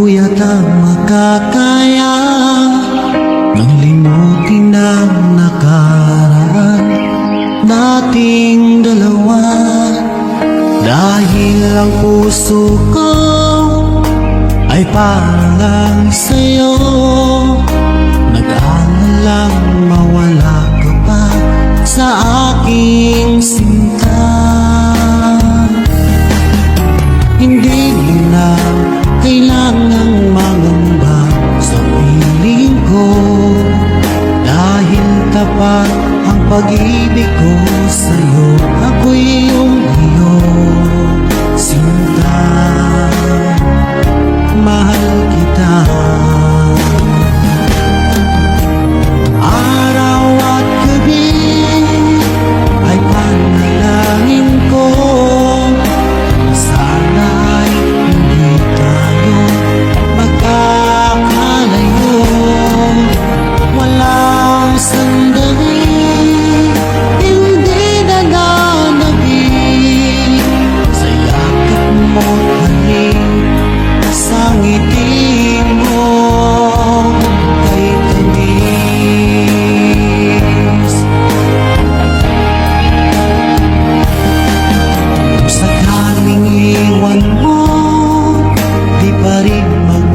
kuyat ang makakaya Nang limutin ang nakaraan Nating dalawa. Dahil ang puso ko Ay parang sa'yo. Nag-alang mawala ka pa Sa aking sinta. Tapat ang pag-ibig ko sa'yo. Ako'y iyong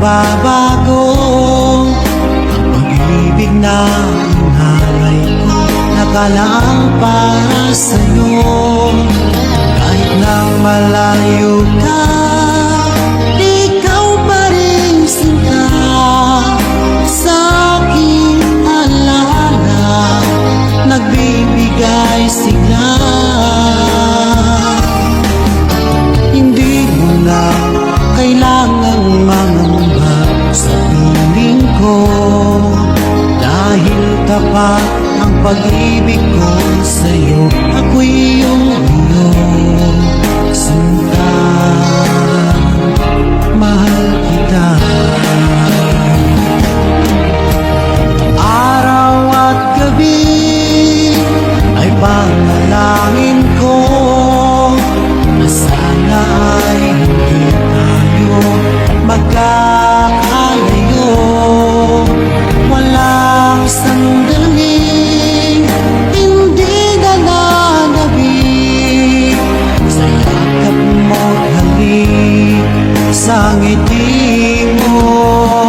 magbabago Ang pag-ibig na inalay ko Nakalaan para sa'yo. Kahit na malayo tapat ang pag-ibig ko sa'yo. Ako'y iyong iyong sinta Mahal kita. Araw at gabi ay panalangin ko na sana di mo